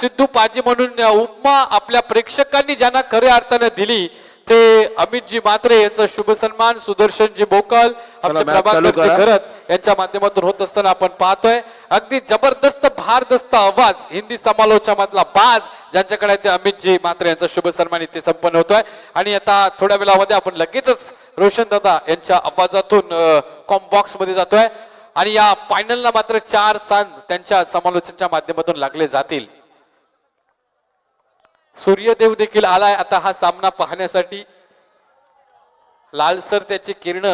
सिद्धू पाजी म्हणून उपमा आपल्या प्रेक्षकांनी ज्यांना खऱ्या अर्थाने दिली ते अमितजी मात्रे यांचा शुभ सन्मान सुदर्शनजी बोकल आपले मॅच चालू प्रभाकरजी करा. घरत यांच्या माध्यमातून होत असताना आपण पाहतोय. अगदी जबरदस्त भारदस्त आवाज हिंदी समालोचनामधला बाज ज्यांच्याकडे ते अमितजी मात्रे यांचा शुभ सन्मान इथे संपन्न होतोय. आणि आता थोड्या वेळामध्ये आपण लगेचच रोशन दादा यांच्या आवाजातून कॉम बॉक्समध्ये जातोय. आणि या फायनलला मात्र चार चांद त्यांच्या समालोचनच्या माध्यमातून लागले जातील. सूर्यदेव देखील आलाय. आता हा सामना पाहण्यासाठी लालसर त्याची किरण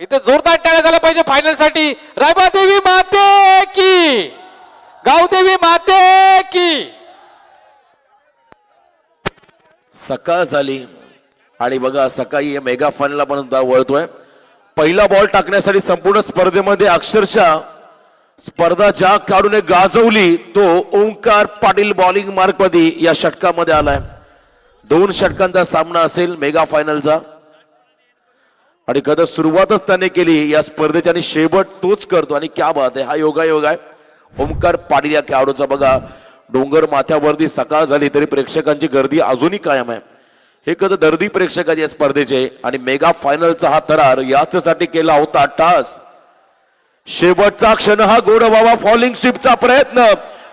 इथे जोरदार टाळ्या झाल्या पाहिजे फायनलसाठी. रायबादेवी माते की. गावदेवी माते की. सकाळ झाली आणि बघा सकाळी मेगा फायनल पण वळतोय. पहिला बॉल टाकण्यासाठी संपूर्ण स्पर्धेमध्ये अक्षरशः स्पर्धा ज्या खेळाडूने गाजवली तो ओंकार पाटील बॉलिंग मार्कमध्ये या षटकामध्ये आलाय. दोन षटकांचा सामना असेल मेगा फायनलचा आणि कदा सुरुवातच त्याने केली या स्पर्धेची आणि शेवट तोच करतो. आणि क्या बात आहे हा योगा योग आहे. ओंकार पाटील या खेळाडूचा बघा डोंगर माथ्यावरती सकाळ झाली तरी प्रेक्षकांची गर्दी अजूनही कायम आहे. हे कदा दर्दी प्रेक्षकाची या स्पर्धेचे. आणि मेगा फायनलचा हा तरार याचसाठी केला होता टास. शेवटचा क्षण हा गोड बाबा फॉलिंग स्वीपचा प्रयत्न.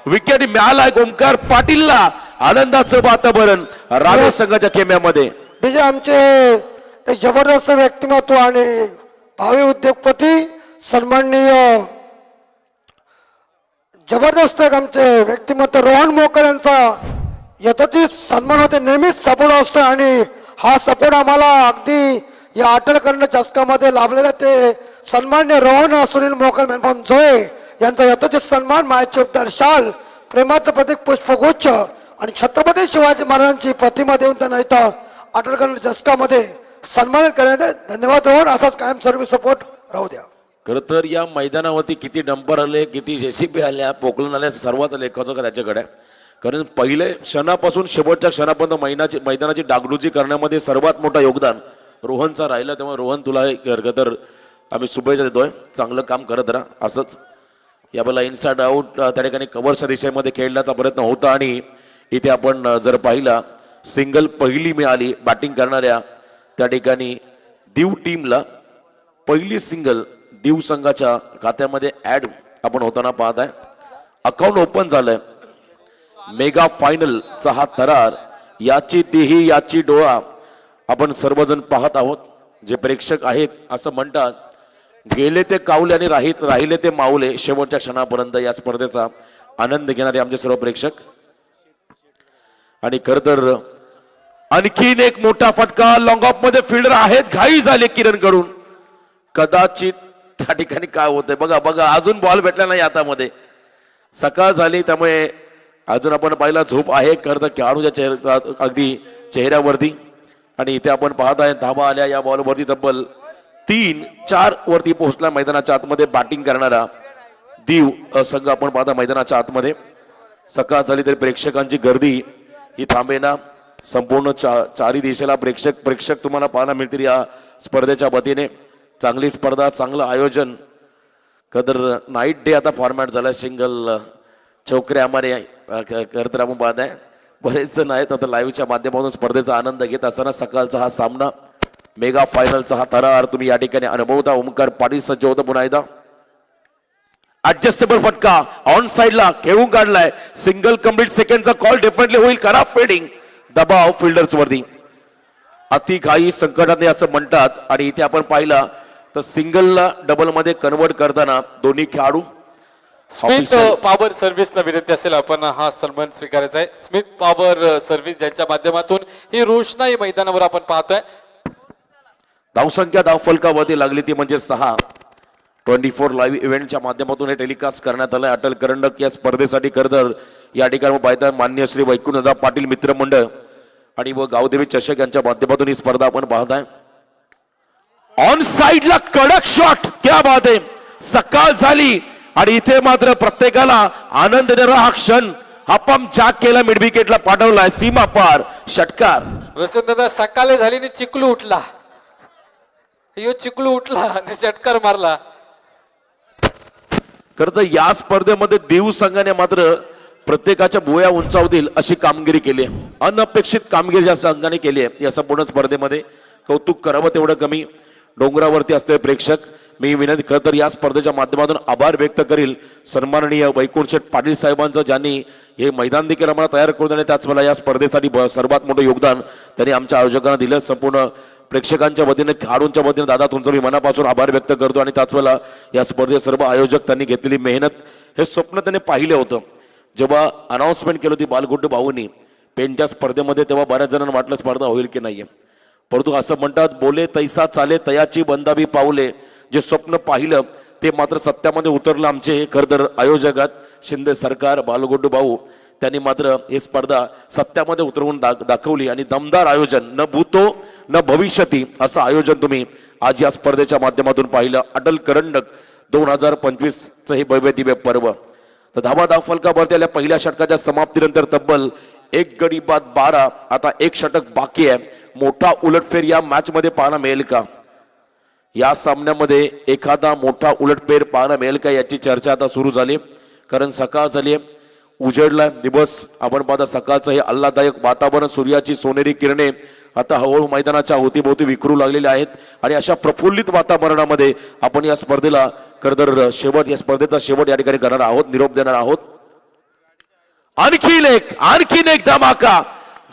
विकेट मिळालाय ओंकार पाटीलला. आनंदाचं वातावरण राजा संघाच्या खेम्यामध्ये. म्हणजे आमचे एक जबरदस्त व्यक्तिमत्व आणि भावी उद्योगपती सन्माननीय जबरदस्त एक आमचे व्यक्तिमत्व रोहन मोकल यांचा यथोचित सन्मान होते नेहमीच सपोर्ट असतो आणि हा सपोर्ट आम्हाला अगदी या अटल कर्ण चषकामध्ये लाभलेला ते सन्मान्य रोहन सुनील मोकल मेनफॉन जोळे यांचा यथोचित सन्मान मायाचे उपदार शाल प्रेमाचं प्रतीक पुष्पगुच्छ आणि छत्रपती शिवाजी महाराजांची प्रतिमा देऊन त्यांना इथं अटलकरण जस्कामध्ये सन्मानित करण्यात धन्यवाद रोहन असाच कायम सर्व सपोर्ट राहू द्या. खर तर या मैदानावरती किती डंपर आले किती जेसीबी आल्या पोकलन आल्या सर्वात लेखाचं का त्याच्याकडे. कारण पहिले क्षणापासून शेवटच्या क्षणापर्यंत मैदानाची मैदानाची डागडुजी करण्यामध्ये सर्वात मोठं योगदान रोहनचा राहिलं तेव्हा रोहन तुला हे खरं तर आम्ही शुभेच्छा देतोय चांगलं काम करत राहा. असंच. या मला इनसाइड आऊट त्या ठिकाणी कव्हरच्या दिशेमध्ये खेळण्याचा प्रयत्न होता आणि इथे आपण जर पाहिला सिंगल पहिली मिळाली बॅटिंग करणाऱ्या त्या ठिकाणी दीव टीमला पहिली सिंगल दीव संघाच्या खात्यामध्ये ॲड आपण होताना पाहत आहे अकाउंट ओपन झालंय मेगा फायनलचा हा थरार याची तेही याची डोळा आपण सर्वजण पाहत आहोत. जे प्रेक्षक आहेत असं म्हणतात गेले ते कावले आणि राहित राहिले ते माऊले शेवटच्या क्षणापर्यंत या स्पर्धेचा आनंद घेणारे आमचे सर्व प्रेक्षक. आणि खर तर आणखीन एक मोठा फटका लॉंग ऑफमध्ये फिल्डर आहेत घाई झाले किरणकडून कदाचित त्या ठिकाणी काय होतंय बघा बघा अजून बॉल भेटला नाही हातामध्ये. सकाळ झाली त्यामुळे अजून आपण पाहिला झोप आहे खरं तर खेळाडूच्या चेहऱ्या अगदी चेहऱ्यावरती. आणि इथे आपण पाहत आहे धाबा आल्या या बॉलवरती तब्बल तीन चार वरती पोहोचला मैदानाच्या आतमध्ये बॅटिंग करणारा दीव संघ आपण पाहता मैदानाच्या आतमध्ये. सकाळ झाली तरी प्रेक्षकांची गर्दी ही थांबेना. संपूर्ण चा चारी दिशेला प्रेक्षक प्रेक्षक तुम्हाला पाहायला मिळतील या स्पर्धेच्या वतीने. चांगली स्पर्धा चांगलं आयोजन. कदर नाईट डे आता फॉर्मॅट झाला सिंगल चौकऱ्या आम्हाला खरं तर आपण पाहत आहे बरेच जण आहेत आता लाईव्हच्या माध्यमातून स्पर्धेचा आनंद घेत असताना सकाळचा हा सामना. मेगा फायनलचा हा थरार. तुम्ही या ठिकाणी अनुभवता. ओमकार पाटील सज्ज होतं पुन्हा एकदा. ऍडजस्टेबल फटका. ऑन साइडला खेळून काढलाय. सिंगल कंप्लीट सेकंडचा कॉल डेफिनेटली होईल. करा फिल्डिंग दबाव फिल्डर्स वरती. अति घाई संकटाने असं म्हणतात. आणि इथे आपण पाहिला तर सिंगलला डबलमध्ये कन्वर्ट करताना दोन्ही खेळाडू. स्मिथ पॉवर सर्व्हिसला विनंती असेल. आपण हा सन्मान स्वीकारायचा आहे. स्मिथ पॉवर सर्व्हिस ज्यांच्या माध्यमातून ही रोषणाई मैदानावर आपण पाहतोय. धावसंख्या धावफलकावरती लागली ती म्हणजे सहा. ट्वेंटी फोर लाईव्ह इव्हेंटच्या माध्यमातून हे टेलिकास्ट करण्यात आलं अटल करंडक या स्पर्धेसाठी करदर या ठिकाणी पाहता मान्य श्री वैकुंठदा पाटील मित्रमंडळ आणि व गावदेवी चषक यांच्या माध्यमातून ही स्पर्धा आपण आहे ऑन साईडला कडक शॉट क्या बात आहे. सकाळ झाली आणि इथे मात्र प्रत्येकाला आनंद देणारा हा क्षण. हा पंप केला मिडविकेटला पाठवलाय. सीमा पार. षटकार. दादा सकाळी झाली आणि चिकलू उठला. यो चिकलू उठला आणि षटकार मारला. खरं तर या स्पर्धेमध्ये देव संघाने मात्र प्रत्येकाच्या बोया उंचावतील अशी कामगिरी केली आहे. अनपेक्षित कामगिरी ज्या संघाने केली आहे या संपूर्ण स्पर्धेमध्ये. कौतुक करावं तेवढं कमी. डोंगरावरती असलेले प्रेक्षक मी विनंती खरं तर या स्पर्धेच्या माध्यमातून आभार व्यक्त करील. सन्माननीय वैकुंठशेठ पाटील साहेबांचं ज्यांनी हे मैदान देखील आम्हाला तयार करून दिले त्याच मला या स्पर्धेसाठी सर्वात मोठं योगदान त्यांनी आमच्या आयोजकांना दिलं. संपूर्ण प्रेक्षकांच्या वतीने खेळाडूंच्या वतीने दादा तुमचं मी मनापासून आभार व्यक्त करतो आणि त्याच वेळेला या स्पर्धेत सर्व आयोजक त्यांनी घेतलेली मेहनत हे स्वप्न त्यांनी पाहिलं होतं. जेव्हा अनाऊन्समेंट केली होती बालगुड्ड भाऊनी पेनच्या स्पर्धेमध्ये तेव्हा बऱ्याच जणांना वाटलं स्पर्धा होईल की नाही परंतु असं म्हणतात बोले तैसा चाले तयाची बंदाबी पावले जे स्वप्न पाहिलं ते मात्र सत्यामध्ये उतरलं आमचे हे खरं तर आयोजकात शिंदे सरकार बालगुड्डू भाऊ त्यांनी मात्र हे स्पर्धा सत्यामध्ये उतरवून दाख दाखवली आणि दमदार आयोजन न भूतो न भविष्यती असं आयोजन तुम्ही आज या स्पर्धेच्या माध्यमातून पाहिलं. अटल करंडक दोन हजार पंचवीसचं हे भव्य दिव्य पर्व. तर धावा धाव फलकावरती आल्या. पहिल्या षटकाच्या समाप्तीनंतर तब्बल एक गडी बाद बारा. आता एक षटक बाकी आहे. मोठा उलटफेर या मॅचमध्ये पाहणं पाहायला मिळेल का? या सामन्यामध्ये एखादा मोठा उलटफेर पाहायला मिळेल का याची चर्चा आता सुरू झाली. कारण सकाळ झाली आहे. उजेडला दिवस. आपण पाहता सकाळचं हे आल्हादायक वातावरण सूर्याची सोनेरी किरणे आता हळूहळू मैदानाच्या अवतीभोवती विखरू लागलेले आहेत. आणि अशा प्रफुल्लित वातावरणामध्ये आपण या स्पर्धेला खरं शेवट या स्पर्धेचा शेवट या ठिकाणी करणार आहोत निरोप देणार आहोत. आणखीन एक आणखीन एक धमाका.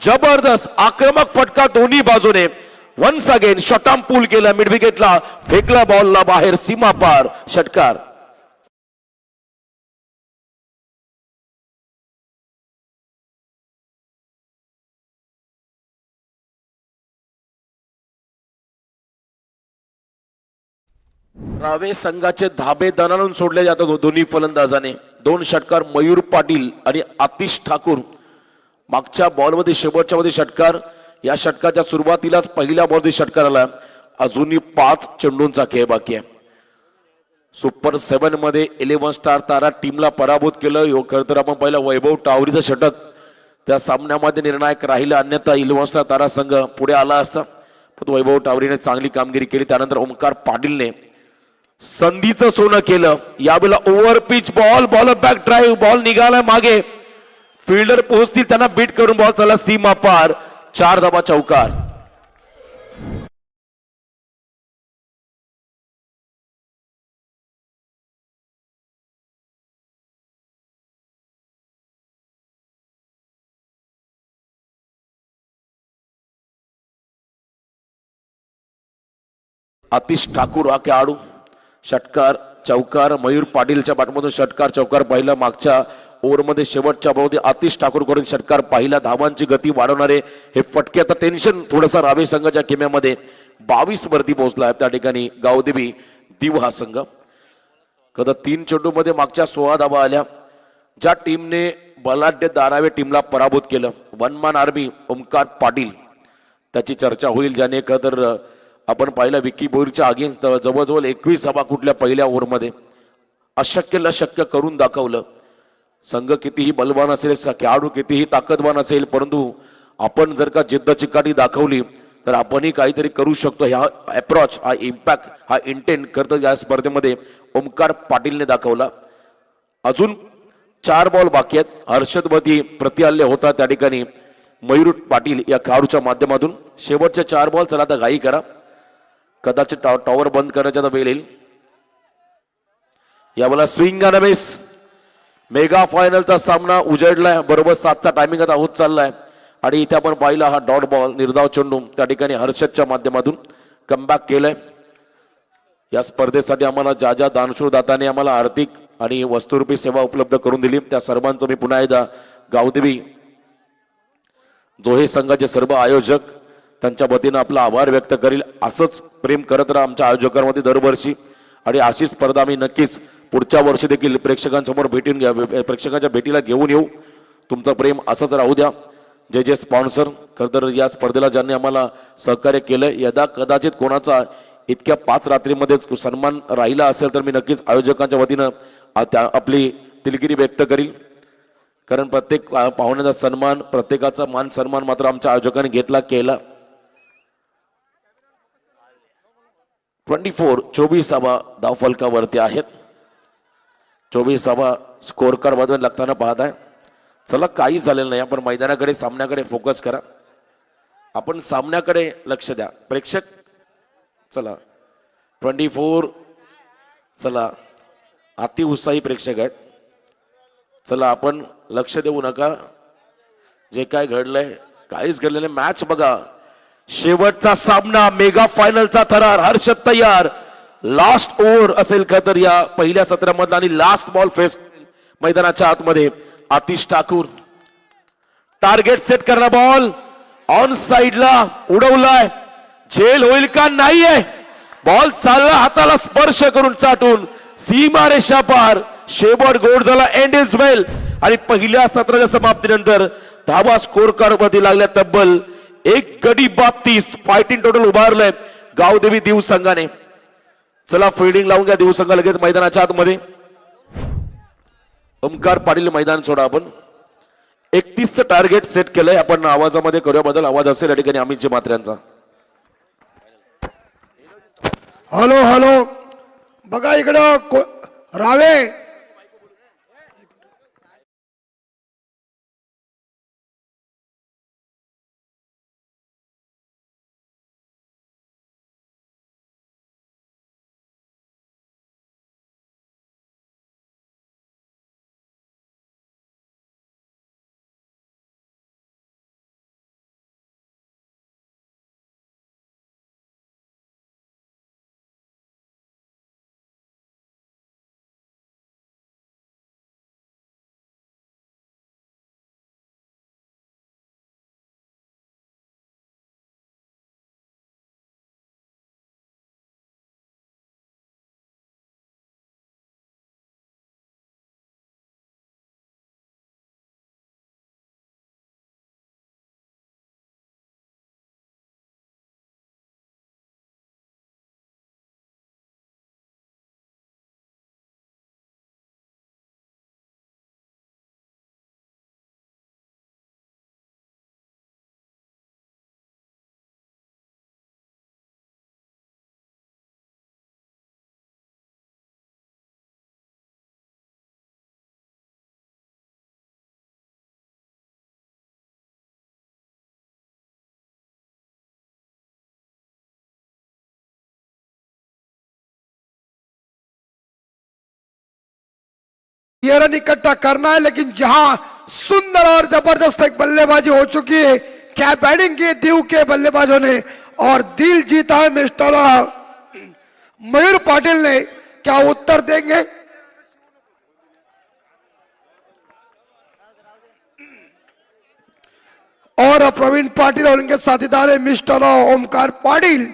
जबरदस्त आक्रमक फटका दोन्ही बाजूने. वन्स अगेन शॉटाम पूल केला मिड विकेटला फेकला बॉलला बाहेर सीमा पार षटकार. रावे संघाचे धाबे दणाणून सोडले जातात हो दोन्ही फलंदाजाने. दोन षटकार मयूर पाटील आणि आतिश ठाकूर. मागच्या बॉलमध्ये शेवटच्या मध्ये षटकार या षटकाच्या सुरुवातीलाच पहिल्या बॉलमध्ये षटकार आला. अजूनही पाच चेंडूंचा खेळ बाकी आहे. सुपर सेव्हनमध्ये इलेव्हन स्टार तारा टीमला पराभूत केलं. यो खरं तर आपण पहिला वैभव टावरीचं षटक. त्या सामन्यामध्ये निर्णायक राहिला. अन्यथा इलेव्हन स्टार तारा संघ पुढे आला असता. पण वैभव टावरीने चांगली कामगिरी केली. त्यानंतर ओमकार पाटीलने संधीचं सोनं केलं. यावेळेला over pitch ball ball back drive ball निघाला मागे. फिल्डर पोहोचतील त्यांना बीट करून बॉल चालला सीमा पार. चार धाबा चौकार. आतिश ठाकूर हा खेळाडू षटकार चौकार मयूर पाटीलच्या बाटमधून षटकार चौकार पाहिला मागच्या ओव्हरमध्ये शेवटच्या बरोबर आतिश ठाकूरकडून षटकार पाहिला. धावांची गती वाढवणारे हे फटके. आता टेन्शन थोडासा रावे संघाच्या किम्यामध्ये बावीस वरती पोहोचला आहे. त्या ठिकाणी गावदेवी दिव हा संघ कदा तीन चेंडूमध्ये मागच्या सोळा धावा आल्या. ज्या टीमने बलाढ्य दारावे टीमला पराभूत केलं. वनमान आर्मी ओमकार पाटील. त्याची चर्चा होईल ज्याने खरं तर आपण पाहिलं विक्की बोईरच्या अगेन्स्ट जवळजवळ एकवीस सभा कुठल्या पहिल्या ओव्हरमध्ये. अशक्यला शक्य करून दाखवलं. संघ कितीही बलवान असेल खेळाडू कितीही ताकदवान असेल परंतु आपण जर का जिद्द चिकाटी दाखवली तर आपणही काहीतरी करू शकतो. ह्या अप्रोच हा इम्पॅक्ट हा इंटेंट करतो या स्पर्धेमध्ये ओमकार पाटीलने दाखवला. अजून चार बॉल बाकी आहेत. हर्षदवती प्रतिहल्ले होता त्या ठिकाणी. मयूर पाटील या खेळाडूच्या माध्यमातून. शेवटच्या चार बॉल चला आता घाई करा. कदाचित टॉ- टॉवर बंद करण्याचा आता वेळ येईल. या मला स्विंग बेस मेगा फायनलचा सामना उजडलाय. बरोबर सातचा टायमिंग आता होत चाललाय. आणि इथे आपण पाहिला हा डॉट बॉल. निर्धाव चेंडू. त्या ठिकाणी हर्षदच्या माध्यमातून कमबॅक केलंय. या स्पर्धेसाठी आम्हाला ज्या ज्या दानशूर दाताने आम्हाला आर्थिक आणि वस्तुरूपी सेवा उपलब्ध करून दिली त्या सर्वांचं मी पुन्हा एकदा गावदेवी जोहे संघाचे सर्व आयोजक त्यांच्या वतीनं आपला आभार व्यक्त करील. असंच प्रेम करत राहा आमच्या आयोजकांमध्ये दरवर्षी. आणि अशी स्पर्धा आम्ही नक्कीच पुढच्या वर्षी देखील प्रेक्षकांसमोर भेटून घ्या. प्रेक्षकांच्या भेटीला घेऊन येऊ. तुमचं प्रेम असंच राहू द्या. जे जे स्पॉन्सर खरं तर या स्पर्धेला ज्यांनी आम्हाला सहकार्य केलं यदा कदाचित कोणाचा इतक्या पाच रात्रीमध्येच सन्मान राहिला असेल तर मी नक्कीच आयोजकांच्या वतीनं त्या- आपली दिलगिरी व्यक्त करील. कारण प्रत्येक पाहुण्याचा सन्मान प्रत्येकाचा मान सन्मान मात्र आमच्या आयोजकांनी घेतला केला. ट्वेंटी फोर चोवीसावा धावफलकावरती आहेत? चोवीसावा स्कोर कार्ड मधून लागताना पाहत आहे चला काही झालेलं नाही आपण मैदानाकडे सामन्याकडे फोकस करा. आपण सामन्याकडे लक्ष द्या. प्रेक्षक चला. ट्वेंटी फोर चला. अति उत्साही प्रेक्षक आहेत. चला आपण लक्ष देऊ नका. जे काय घडलंय काहीच घडलेलं मॅच बघा. शेवटचा सामना मेगा फायनलचा थरार हर्षद तयार. लास्ट ओव्हर असेल का तर या पहिल्या सत्रामधला आणि लास्ट बॉल फेस मैदानाच्या आतमध्ये आतिश ठाकूर. टार्गेट सेट करणार बॉल ऑन साइडला उडवलाय. झेल होईल का? नाहीये. बॉल चालला हाताला स्पर्श करून चाटून. सीमा रेषा पार. शेवट गोड झाला एंड इज वेल आणि पहिल्या सत्राच्या समाप्तीनंतर धावा स्कोर कार्डमध्ये लागल्या तब्बल एक गडी बातीस फायटिंग टोटल उभारलंय. गावदेवी देव संघाने चला फिल्डिंग लावून घ्या देव संघ लगेच मैदानाच्या आतमध्ये. ओमकार पाटील मैदान सोडा आपण. एकतीसचं टार्गेट सेट केलंय. आपण आवाजामध्ये करूया बदल. आवाज असेल या ठिकाणी अमितजी मात्र्यांचा हॅलो हॅलो. बघा इकडं को- रावे. रन इकट्ठा करना है, लेकिन जहाँ सुंदर और ज़बरदस्त एक बल्लेबाजी हो चुकी है, क्या बैटिंग की दीव के बल्लेबाजों ने, और दिल जीता है मिस्टर मयूर पाटिल ने। क्या उत्तर देंगे? और प्रवीण पाटिल और उनके साथीदार है मिस्टर ओमकार पाटिल,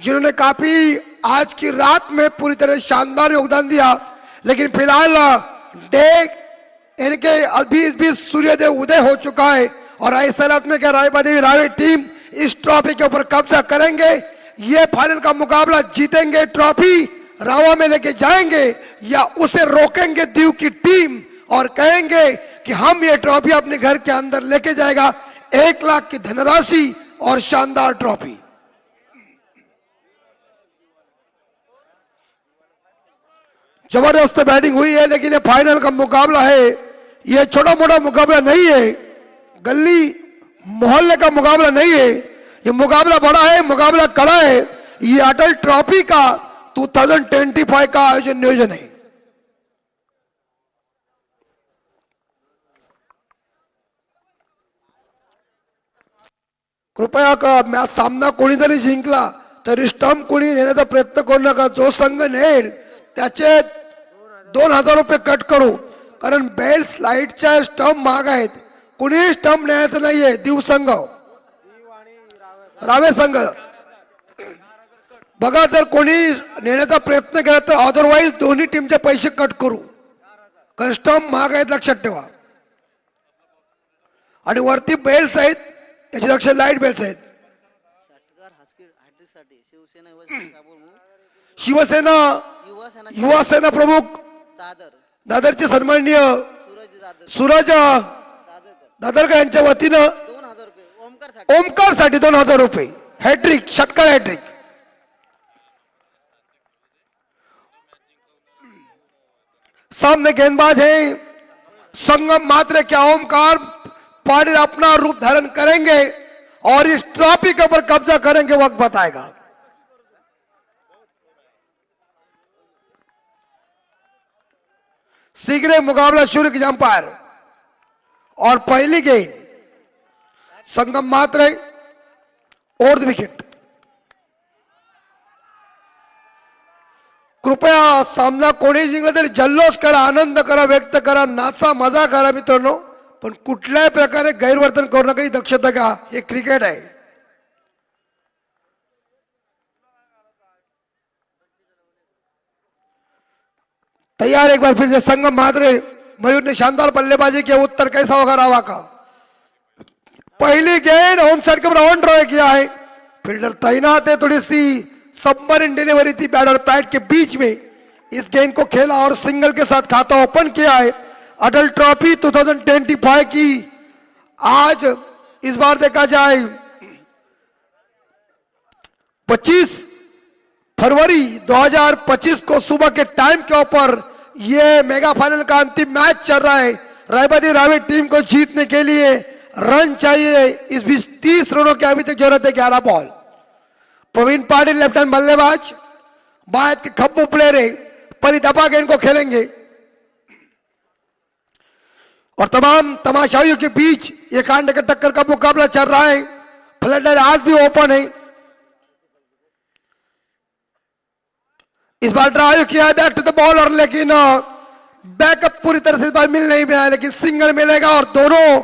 जिन्होंने काफ़ी आज की रात में पूरी तरह शानदार योगदान दिया। लेकिन फ़िलहाल डे इनके अभी भी सूर्योदय उदय हो चुका है और ऐसे हालात में क्या रायबादेवी रावे टीम इस ट्रॉफी के ऊपर कब्जा करेंगे? ये फाइनल का मुकाबला जीतेंगे ट्रॉफी, रावा में लेके जाएँगे या उसे रोकेंगे दीव की टीम और कहेंगे कि हम ये ट्रॉफी अपने घर के अंदर लेके जाएगा, एक लाख की धनराशि और शानदार ट्रॉफी। ज़बरदस्त बैटिंग हुई है, लेकिन ये फाइनल का मुकाबला है। ये छोटा मोटा मुकाबला नहीं है। गली, मोहल्ले का मुकाबला नहीं है। ये मुकाबला बड़ा है, मुकाबला कड़ा है। ये अटल ट्रॉफी का 2025 का आयोजन नियोजन है। कृपया का मॅच सामना जरी जिंकला, तरी कोणी नेण्याचा प्रयत्न करू नका. जो संघ नेल दोन हजार रुपये कट करू. कारण बेल्स लाईटच्या स्टंप महाग आहेत. कुणीही स्टंप न्यायचं नाहीये. दिव संघ. रावे संघ. बघा जर कोणी नेण्याचा प्रयत्न केला तर अदरवाईज दोन्ही टीमचे पैसे कट करू. कारण स्टंप महाग आहेत लक्षात ठेवा. आणि वरती बेल्स आहेत याची लक्ष लाइट बेल्स आहेत. शिवसेना युवासेना युवा सेना प्रमुख दादर। दादरचे सन्माननीय सूरज दादर। सूरज दादरकर यांच्या वतीनं दोन हज़ार रुपये ओमकार ओमकार साठी दोन हज़ार रुपये. हॅट्रिक षटकार हॅट्रिक. सामने गेंदबाज है. संगम मात्र क्या ओमकार? पाटिल अपना रूप धारण करेंगे और इस ट्रॉफी के ऊपर कब्जा करेंगे वक्त बताएगा। शीघ्र मुकाबला शुरू की जंपायर और पहली गेंद संगम मात्र और विकेट। कृपया सामना कोणी जिंकला तरी जल्लोष करा आनंद करा व्यक्त करा नाचा मजा करा मित्रांनो पण कुठल्याही प्रकारे गैरवर्तन करू नका ही दक्षता घ्या हे क्रिकेट आहे. तैयार एक बार फिर से संगम मात्रे मयूर ने शानदार बल्लेबाजी किया, उत्तर कैसा होगा रावा का? पहली गेंद ऑन साइड के राउंड ड्रॉ किया है। फील्डर तैनात है थोड़ी सी। सबमरीन डिलीवरी थी बैट और पैड के बीच में। इस गेंद को खेला और सिंगल के साथ खाता ओपन किया है। अटल ट्रॉफी 2025 की। आज इस बार देखा जाए 25 फरवरी 2025 को सुबह के टाइम के ऊपर ये मेगा फाइनल का अंतिम मैच चल रहा है। रायबादी रावी टीम को जीतने के लिए रन चाहिए। इस बीच तीस रनों की अभी तक ज़रूरत है ग्यारह ball. Praveen Patil left hand बल्लेबाज बायत के खब्बू प्लेयर है। परी दबा के इनको खेलेंगे। और तमाम तमाशाइयों के बीच ये कांड के टक्कर का मुकाबला चल रहा है। फ्लडर आज भी ओपन है। इस बार ड्राइव किया है बैक टू द बॉलर, लेकिन बैकअप पूरी तरह से इस बार मिल नहीं पाया, लेकिन सिंगल मिलेगा और दोनों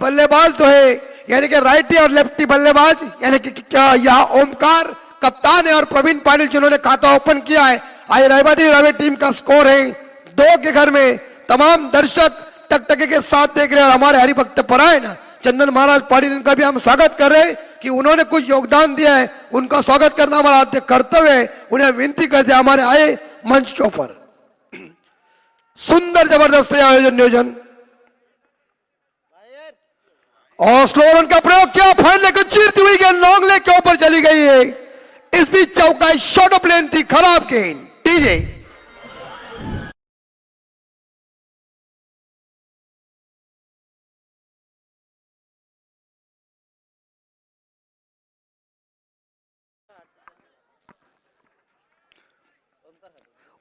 बल्लेबाज जो है, यानी कि राइटी और लेफ्टी बल्लेबाज, यानी कि क्या यहाँ ओमकार, कप्तान है और प्रवीण पाटिल जिन्होंने खाता ओपन किया है। आज रायबादी रवि टीम का स्कोर है दो के घर में। तमाम दर्शक टकटके के साथ देख रहे हैं और हमारे हरिभक्त परायण चंदन महाराज पाटिल, इनका भी हम स्वागत कर रहे कि उन्होंने कुछ योगदान दिया है। उनका स्वागत करना हमारा कर्तव्य है। उन्हें विनती करते हमारे आए मंच के ऊपर। सुंदर ज़बरदस्त आयोजन नियोजन। और स्लो रन का प्रयोग किया फाइनल को चीरती हुई गेंद लॉन्ग लेग के ऊपर चली गई है। इस बीच चौकाई शॉर्ट ऑफ़ लेन थी, खराब गेंद। डीजे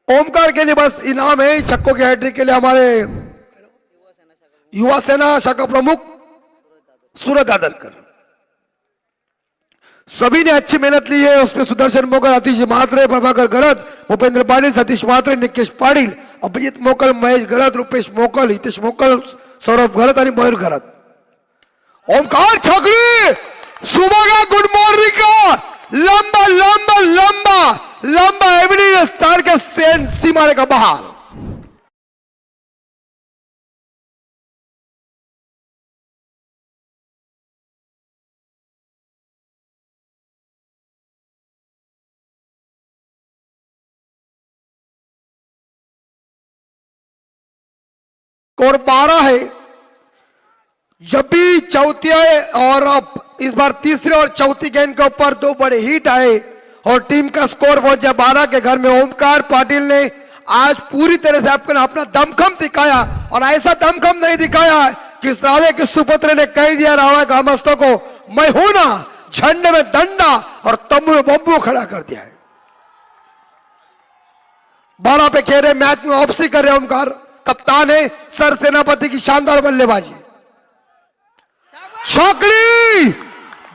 ओमकार के लिए बस इनाम है, छक्कों की हैट्रिक के लिए हमारे युवा सेना शाखा प्रमुख सूरज आदरकर। सभी ने अच्छी मेहनत ली है, उसमें सुदर्शन मोकर अतिश मात्रे, प्रभाकर गरज भूपेंद्र पाटिल, सतीश मात्रे, निकेश पाटिल, अभिजीत मोकल महेश गरज रुपेश मोकल हितेश मोकल सौरभ आणि मयूर गरज ओमकार छकड़ी! सुबह का गुड मॉर्निंग का! लंबा लंबा लंबा! लंबा एवनी स्टार के सीमारे का बहार स्कोर बारह है, जब भी चौथी और अब इस बार तीसरे और चौथी गेंद के ऊपर दो बड़े हिट आए। और टीम का स्कोर पहुँच बारह के घर में ओमकार पाटिल ने आज पूरी तरह से अपना अपना दमखम दिखाया और ऐसा दमखम नहीं दिखाया कि रावे के सुपुत्र ने कह दिया रावा ग्रामस्थों को मैं हूँ ना झंडे में दंडा और में बम्बू खड़ा कर दिया है। बारह पे खेल रहे मैच में वापसी कर रहे ओमकार। कप्तान है सर सेनापति की शानदार बल्लेबाजी। छोकरी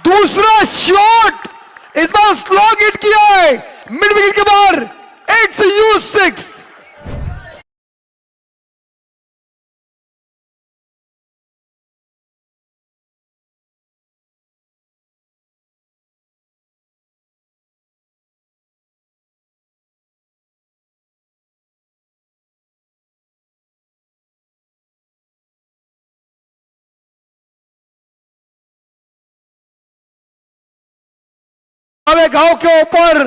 दूसरा शॉट! इस बार स्लो हिट किया है मिड विकेट के बाहर एट से यू सिक्स हमें गाँव के ऊपर,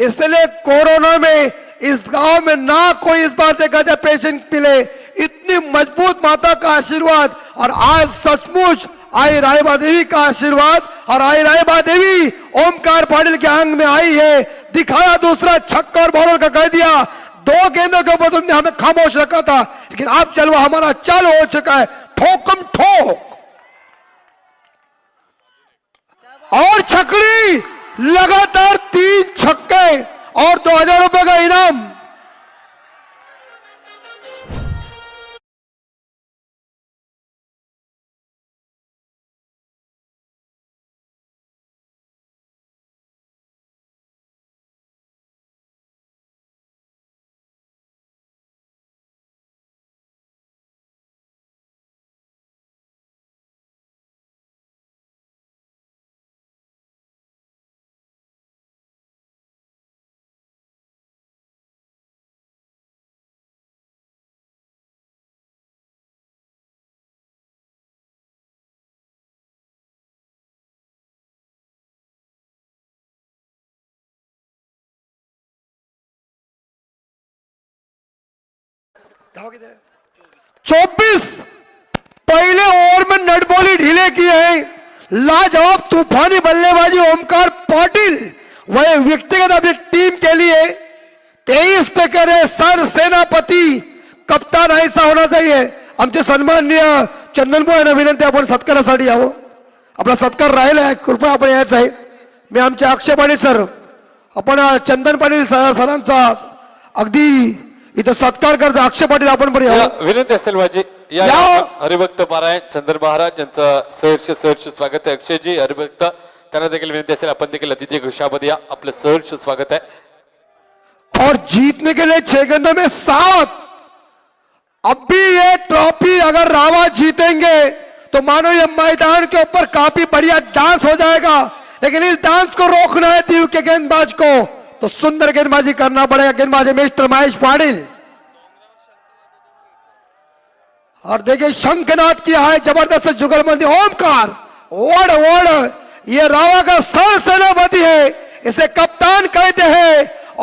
इसलिए कोरोना में इस गाँव में ना कोई इस बार देखा जाए पेशेंट मिले। इतनी मज़बूत माता का आशीर्वाद और आज सचमुच आई रायबा देवी का आशीर्वाद और आई रायबा देवी ओमकार पाटिल के अंग में आई है। दिखाया दूसरा छक्का और बॉलर का कह दिया, दो गेंदों के ऊपर तुमने हमें खामोश रखा था, लेकिन अब जलवा हमारा चालू हो चुका है, ठोकम ठोक। और छकड़ी! लगातार तीन छक्के और दो हजार रुपए का इनाम। धाव किती चौबीस। पहले ओवर में नटबॉली ढीले की है। लाजवाब तूफानी बल्लेबाजी ओमकार पाटिल वह व्यक्तिगत अपनी टीम के लिए तेईस पे करे सर सेनापती कप्तान ऐसा होना चाहिए। आमचे सन्माननीय चंदन यांना विनंती आपण सत्कारासाठी यावं आपला सत्कार राहिला आहे कृपया आपण यायचं आहे। मी आमचे अक्षय पाटील सर आपण चंदन पाटील सर- सरांचा अगदी इथं सत्कार करतो अक्षय पाटील आपण पण या विनंती असेल माझी या या. हरिभक्त पारायण चंद्र महाराज यांचं सहर्ष सहर्ष स्वागत आहे. अक्षयजी हरिभक्त त्यांना देखील विनंती असेल आपण देखील अतिथी घोषामध्ये या. आपलं सहर्ष स्वागत आहे. और जीतने के लिए छह गेंदों में सात। अब भी ये ट्रॉफी अगर रावा जीतेंगे तो मानो ये मैदान के ऊपर काफ़ी बढ़िया डांस हो जाएगा। लेकिन इस डांस को रोकना है दीव के गेंदबाज को। तो सुंदर गेंदबाजी करना पड़ेगा। गेंदबाजी मिस्टर महेश पाटिल। और देखिए शंखनाथ किया है ज़बरदस्त जुगलबंदी, ओमकार। ओड ओड ये रावा का सर सेनापति है। इसे कप्तान कहते हैं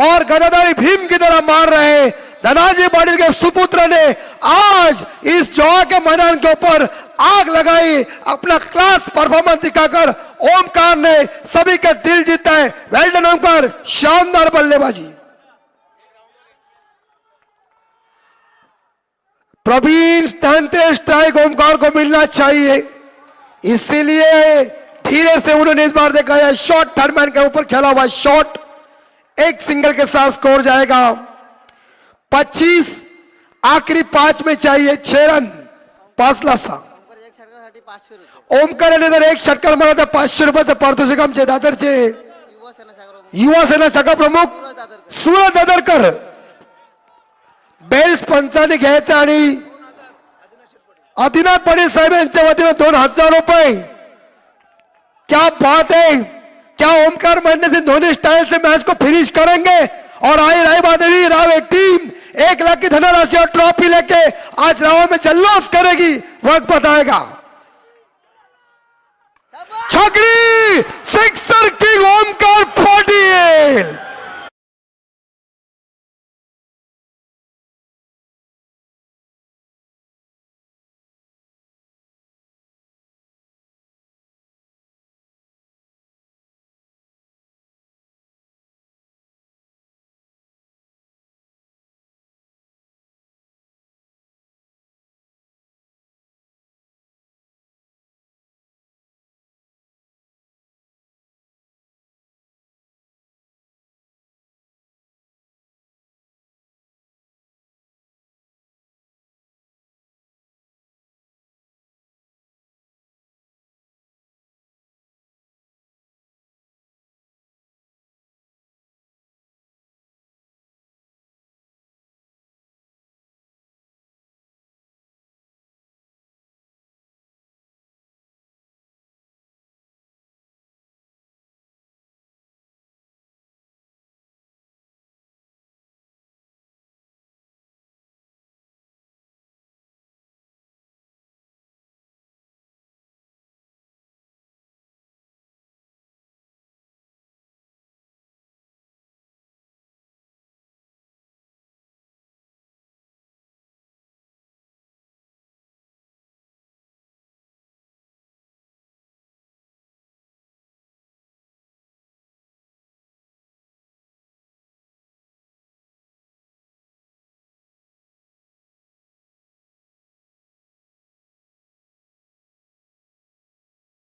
और गदादारी भीम की तरह मार रहे हैं। धनाजी पाटिल के सुपुत्र ने आज इस जवा के मैदान के ऊपर आग लगाई, अपना क्लास परफॉर्मेंस दिखाकर ओमकार ने सभी के दिल जीता है वेल्डन ओमकार। शानदार बल्लेबाजी। प्रवीण जानते स्ट्राइक ओमकार को मिलना चाहिए। इसीलिए धीरे से उन्होंने इस बार देखा है शॉट थर्ड मैन के ऊपर खेला हुआ शॉट एक सिंगल के साथ स्कोर जाएगा। 25 आखिरी पांच में चाहिए छह रन पाच लासा। ओमकर एक जर एक षटकार मला तर पाचशे रुपयाचं पारितोषिक आमचे दादरचे युवा सेना शाखा प्रमुख सूरज सुरत दादरकर। बेल्स पंचाने घ्यायचं आणि आदिनाथ पाटील साहेब यांच्या वतीनं दोन हजार रुपये. क्या बात है क्या ओमकार महेंद्र सिंह धोनी स्टाइल से मैच को फिनिश करेंगे? और आई राय देवी राव एक टीम एक लाख की धनराशि और ट्रॉफी लेके आज राव में जल्लोस करेगी वक्त बताएगा। छकरी sixer king Omkar forty eight.